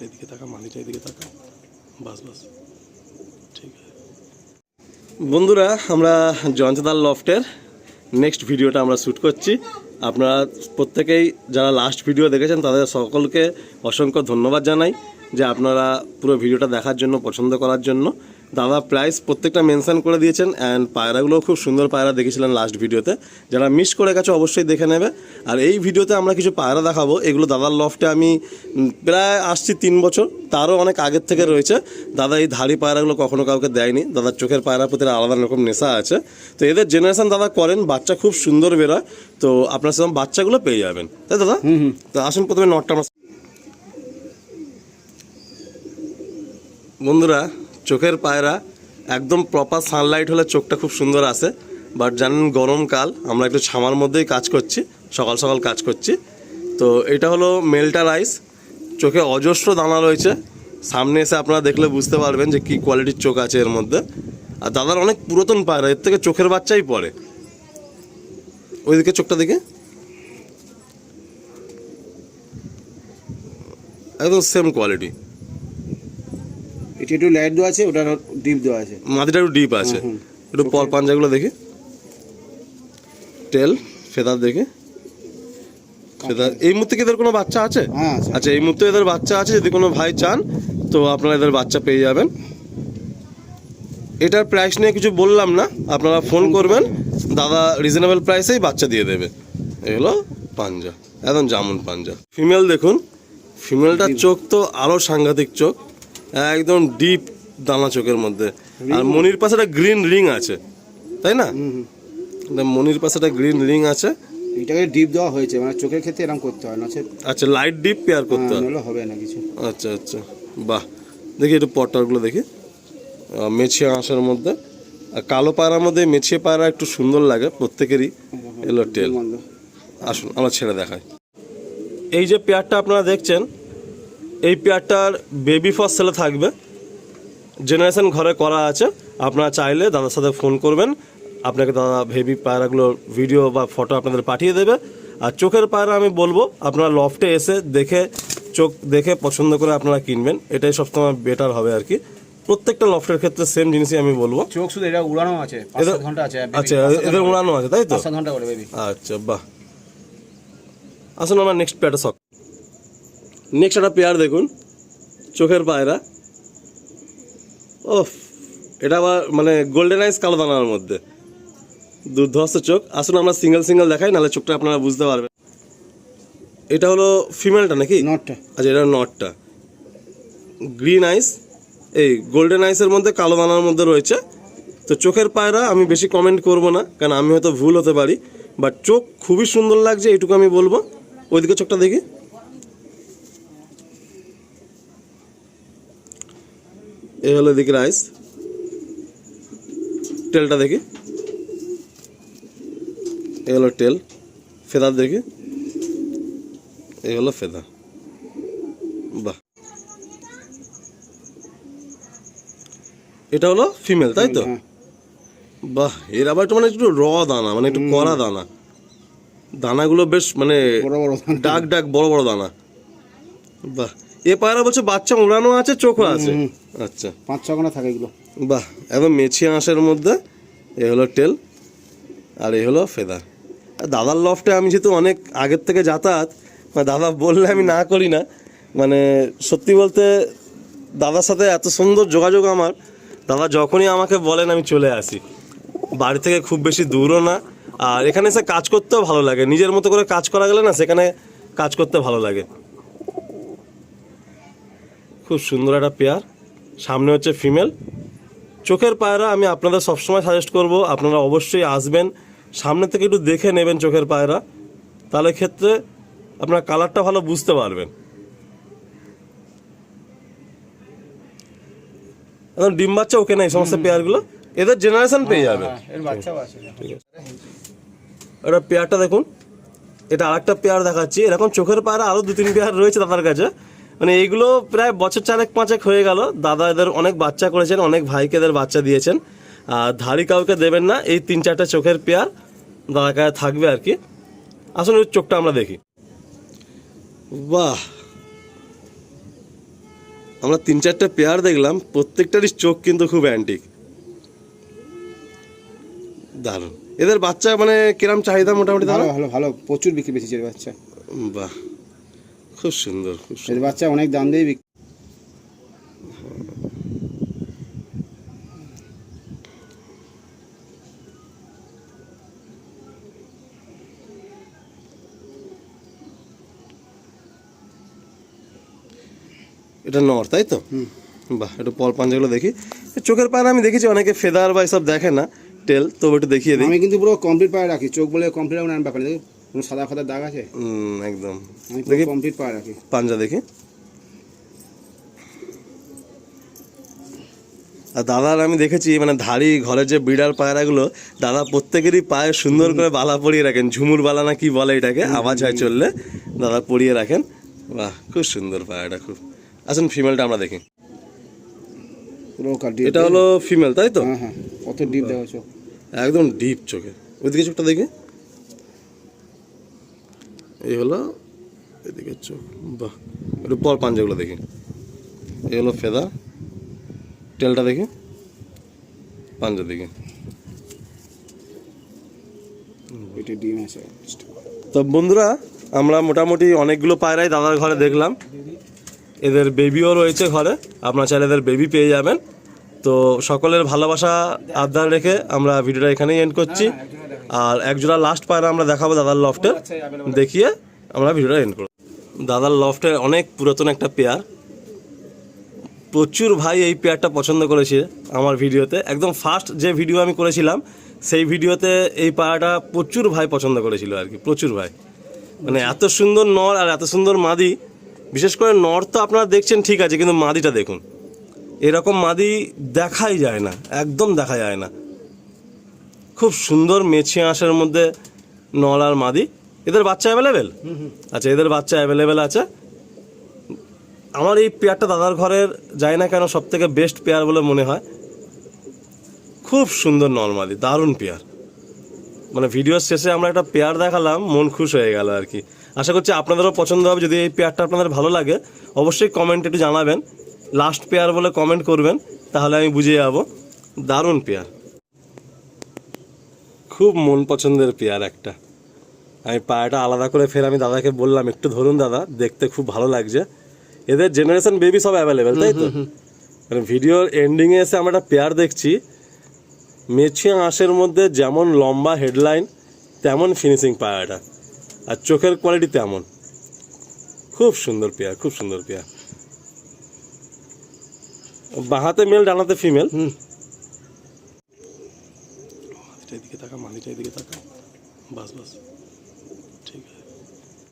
মাদিটা এদিকে তাকা মানিটা এদিকে তাকা বাস বাস। ঠিক আছে। বন্ধুরা, আমরা জয়ন্তদার লফটের নেক্সট ভিডিওটা আমরা শ্যুট করছি। আপনারা প্রত্যেকেই যারা লাস্ট ভিডিও দেখেছেন, তাদের সকলকে অসংখ্য ধন্যবাদ জানাই যে আপনারা পুরো ভিডিওটা দেখার জন্য, পছন্দ করার জন্য। দাদা প্রাইস প্রত্যেকটা মেনশান করে দিয়েছেন অ্যান্ড পায়রাগুলো খুব সুন্দর পায়রা দেখেছিলেন লাস্ট ভিডিওতে। যারা মিস করে গেছে অবশ্যই দেখে নেবে। আর এই ভিডিওতে আমরা কিছু পায়রা দেখাবো। এগুলো দাদার লফটে আমি প্রায় আসছি তিন বছর। তারও অনেক আগের থেকে রয়েছে। দাদা এই ধাড়ি পায়রাগুলো কখনো কাউকে দেয়নি। দাদার চোখের পায়রা প্রতি আলাদা রকম নেশা আছে। তো এদের জেনারেশন দাদা করেন বাচ্চা খুব সুন্দর বেরোয়। তো আপনার সেরকম বাচ্চাগুলো পেয়ে যাবেন। তাই দাদা? তো আসুন প্রথমে নটটা আমরা বন্ধুরা চোখের পায়রা, একদম প্রপার সানলাইট হলে চোখটা খুব সুন্দর আসে। বাট জানেন গরমকাল আমরা একটু ছামার মধ্যেই কাজ করছি, সকাল সকাল কাজ করছি। তো এটা হলো মেলটা রাইস চোখে অজস্র দানা রয়েছে। সামনে এসে আপনারা দেখলে বুঝতে পারবেন যে কি কোয়ালিটির চোখ আছে এর মধ্যে। আর দাদার অনেক পুরাতন পায়রা, এর থেকে চোখের বাচ্চাই পড়ে ওইদিকে চোখটা দেখে। একদম সেম কোয়ালিটি এটা একটু লাইট দেওয়া আছে ওটা ডিপ দেওয়া আছে। মাটিটা একটু ডিপ আছে। একটু পর পাঞ্জাগুলো দেখি। টেল ফেদার দেখে। ফেদার এই মুহূর্তে কি এদের কোনো বাচ্চা আছে? হ্যাঁ আছে। আচ্ছা এই মুহূর্তে এদের বাচ্চা আছে যদি কোনো ভাই চান তো আপনারা এদের বাচ্চা পেয়ে যাবেন। এটার প্রাইস নিয়ে কিছু বললাম না আপনারা ফোন করবেন। দাদা রিজনেবল প্রাইসেই বাচ্চা দিয়ে দেবে। এগুলো পাঞ্জা একদম জামুন পাঞ্জা। ফিমেল দেখুন ফিমেলটার চোখ তো আরও সাংঘাতিক চোখ। একদম ডিপ দানা চোখের মধ্যে। আর মনির পাশে একটা গ্রিন রিং আছে তাই না? মনির পাশে একটা গ্রিন রিং আছে। এটাকে ডিপ দেওয়া হয়েছে মানে চোখের ক্ষেত্রে এরকম করতে হয় না আচ্ছা লাইট ডিপ পেয়ার করতে হয় নাহলে হবে না কিছু। আচ্ছা আচ্ছা। বাহ। দেখি একটু পটারগুলো দেখি। মেছিয়ে আঁশের মধ্যে। আর কালো পায়রার মধ্যে মেছিয়ে পায়রা একটু সুন্দর লাগে প্রত্যেকেরই এলো টেল। আসুন আমরা ছেড়ে দেখাই। এই যে পেয়ারটা আপনারা দেখছেন এই পেয়ারটার বেবি ফার্স্ট সেলে থাকবে। জেনারেশন ঘরে করা আছে। আপনারা চাইলে দাদার সাথে ফোন করবেন। আপনাকে দাদা বেবি পায়রাগুলোর ভিডিও বা ফটো আপনাদের পাঠিয়ে দেবে। আর চোখের পায়রা আমি বলব আপনারা লফটে এসে দেখে চোখ দেখে পছন্দ করে আপনারা কিনবেন। এটাই সবসময় বেটার হবে আর কি। প্রত্যেকটা লফটের ক্ষেত্রে সেম জিনিসই আমি বলব। চোখ শুধু এটা উড়ানো আছে ঘণ্টা আছে আচ্ছা এদের উড়ানো আছে তাই তো? ঘণ্টা করে বেবি আচ্ছা বাহ। আসুন আমরা নেক্সট পেয়ারটা শখ নেক্সট একটা পেয়ার দেখুন। চোখের পায়রা। ওফ এটা আবার মানে গোল্ডেন আইস কালো দানার মধ্যে। দুর্ধর্ষ চোখ। আসুন আমরা সিঙ্গেল সিঙ্গেল দেখাই নাহলে চোখটা আপনারা বুঝতে পারবেন। এটা হলো ফিমেলটা নাকি? নটটা আচ্ছা এটা নটটা গ্রিন আইস এই গোল্ডেন আইসের মধ্যে কালো দানার মধ্যে রয়েছে। তো চোখের পায়রা আমি বেশি কমেন্ট করব না কারণ আমি হয়তো ভুল হতে পারি। বাট চোখ খুবই সুন্দর লাগছে এইটুকু আমি বলব। ওইদিকে চোখটা দেখি। এই হলো এদিকে আইস টেলটা দেখি। এই হলো টেল ফেদার দেখি। এই হলো ফেদার বাহ। এটা হলো ফিমেল তাই তো? হ্যাঁ। বাহ এর আবার একটু মানে একটু র দানা মানে একটু কড়া দানা। দানাগুলো বেশ মানে ডাক ডাক বড় বড় দানা। বাহ। এ পায়রা বলছে বাচ্চা উড়ানো আছে চোখও আছে। আচ্ছা পাঁচ ছ ঘণ্টা থাকে এগুলো। বাহ একদম মেছি আঁশের মধ্যে এ হলো টেল আর এই হলো ফেদার। আর দাদার লফটে আমি যেহেতু অনেক আগের থেকে যাতায়াত মানে দাদা বললে আমি না করি না মানে সত্যি বলতে দাদার সাথে এত সুন্দর যোগাযোগ আমার দাদা যখনই আমাকে বলেন আমি চলে আসি। বাড়ি থেকে খুব বেশি দূরও না আর এখানে এসে কাজ করতেও ভালো লাগে। নিজের মতো করে কাজ করা গেলে না সেখানে কাজ করতে ভালো লাগে। খুব সুন্দর একটা পেয়ার সামনে হচ্ছে ফিমেল চোখের পায়রা আমি আপনাদের সবসময় সাজেস্ট করব আপনারা অবশ্যই আসবেন। সামনে থেকে একটু দেখে নেবেন চোখের পায়রা। তাহলে ক্ষেত্রে আপনার কালারটা ভালো বুঝতে পারবেন। এখন ডিম বাচ্চা ওকে না এই সমস্ত পেয়ারগুলো এদের জেনারেশন পেয়ে যাবে হ্যাঁ, বাচ্চাও আছে। এটা পেয়ারটা দেখুন। এটা আরেকটা পেয়ার দেখাচ্ছি। এরকম চোখের পায়রা আরও দু তিন পেয়ার রয়েছে দাদার কাছে। মানে এইগুলো প্রায় বছর চারেক পাঁচেক হয়ে গেল। দাদা এদের অনেক বাচ্চা করেছেন অনেক ভাইকে এদের বাচ্চা দিয়েছেন। আর ধাড়ি কাউকে দেবেন না এই তিন চারটে চোখের পেয়ার দাদা কাছে থাকবে আর কি। আসলে ওই চোখটা আমরা দেখি। বাহ! আমরা তিন চারটে পেয়ার দেখলাম প্রত্যেকটারই চোখ কিন্তু খুব অ্যান্টিক দারুণ। এদের বাচ্চা মানে কিরম চাহিদা মোটামুটি ভালো ভালো ভালো প্রচুর বিক্রি বেশি বাচ্চা। বাহ! খুব সুন্দর খুব সুন্দর। বাচ্চা অনেক দাম দিয়ে বিক্রি এটা নর তাই তো? বাহ একটু পল পাঞ্জাগুলো দেখি। চোখের পায়রা আমি দেখেছি অনেকে ফেদার বা এসব দেখে না। টেল তবে একটু দেখিয়ে দিই। আমি কিন্তু পুরো কমপ্লিট পায়ে রাখি চোখ বলে কমপ্লিট ব্যাপার নেই। কোনো সাদা ফাদা দাগ আছে? হুম, একদম। দেখি। কমপ্লিট পায়ে রাখি। পাঞ্জা দেখি। আর দাদার আমি দেখেছি মানে ধাড়ি ঘরের যে বিড়াল পায়রাগুলো দাদা প্রত্যেকেরই পায়ে সুন্দর করে বালা পরিয়ে রাখেন। ঝুমুর বালা না কি বলে এটাকে? আওয়াজ হয় চললে। দাদা পরিয়ে রাখেন। বাহ খুব সুন্দর পায়রাটা খুব। আসুন ফিমেলটা আমরা দেখি। এটা হলো ফিমেল তাই তো? হ্যাঁ হ্যাঁ। কত ডিপ দেওয়া একদম ডিপ চোখে। ওইদিকে চোখটা দেখি। এই হলো এদিকে চোখ বাহ একটু পর পাঞ্জাগুলো দেখি। এই হলো ফেদা টেলটা দেখি পাঞ্জা দেখি। তো বন্ধুরা আমরা মোটামুটি অনেকগুলো পায়রাই দাদার ঘরে দেখলাম। এদের বেবিও রয়েছে ঘরে আপনারা চাইলে এদের বেবি পেয়ে যাবেন। তো সকলের ভালোবাসা আবদার রেখে আমরা ভিডিওটা এখানেই এন্ড করছি। আর একজোড়া লাস্ট পায়রা আমরা দেখাবো দাদার লফটে দেখিয়ে আমরা ভিডিওটা এন্ড করব। দাদার লফটের অনেক পুরাতন একটা পেয়ার প্রচুর ভাই এই পেয়ারটা পছন্দ করেছে আমার ভিডিওতে। একদম ফার্স্ট যে ভিডিও আমি করেছিলাম সেই ভিডিওতে এই পায়রাটা প্রচুর ভাই পছন্দ করেছিল আর কি প্রচুর ভাই। মানে এত সুন্দর নর আর এত সুন্দর মাদি। বিশেষ করে নর তো আপনারা দেখছেন ঠিক আছে কিন্তু মাদিটা দেখুন। এরকম মাদি দেখাই যায় না একদম দেখা যায় না। খুব সুন্দর মেছে আঁশের মধ্যে নল আর মাদি। এদের বাচ্চা অ্যাভেলেবেল আচ্ছা এদের বাচ্চা অ্যাভেলেবেল আছে। আমার এই পেয়ারটা দাদার ঘরের যায় না কেন সব থেকে বেস্ট পেয়ার বলে মনে হয়। খুব সুন্দর নর্মালি দারুণ পেয়ার। মানে ভিডিওর শেষে আমরা একটা পেয়ার দেখালাম, মন খুশ হয়ে গেল আর কি। আশা করছি আপনাদেরও পছন্দ হবে। যদি এই পেয়ারটা আপনাদের ভালো লাগে, অবশ্যই কমেন্ট একটু জানাবেন। লাস্ট পেয়ার বলে কমেন্ট করবেন, তাহলে আমি বুঝে যাব। দারুণ পেয়ার। খুব মন পছন্দের পেয়ার একটা। আমি পায়াটা আলাদা করে ফের আমি দাদাকে বললাম একটু ধরুন দাদা দেখতে খুব ভালো লাগছে। এদের জেনারেশন বেবি সব অ্যাভেলেবেল তাই তো? মানে ভিডিওর এন্ডিংয়ে এসে আমরা একটা পেয়ার দেখছি। মেছিয়া আঁশের মধ্যে যেমন লম্বা হেডলাইন তেমন ফিনিশিং পায়াটা। আর চোখের কোয়ালিটি তেমন। খুব সুন্দর পেয়ার খুব সুন্দর পেয়ার। বাহাতে মেল ডানাতে ফিমেল হুম। দিকে এদিকে তাকা মাদিটা বাস বাস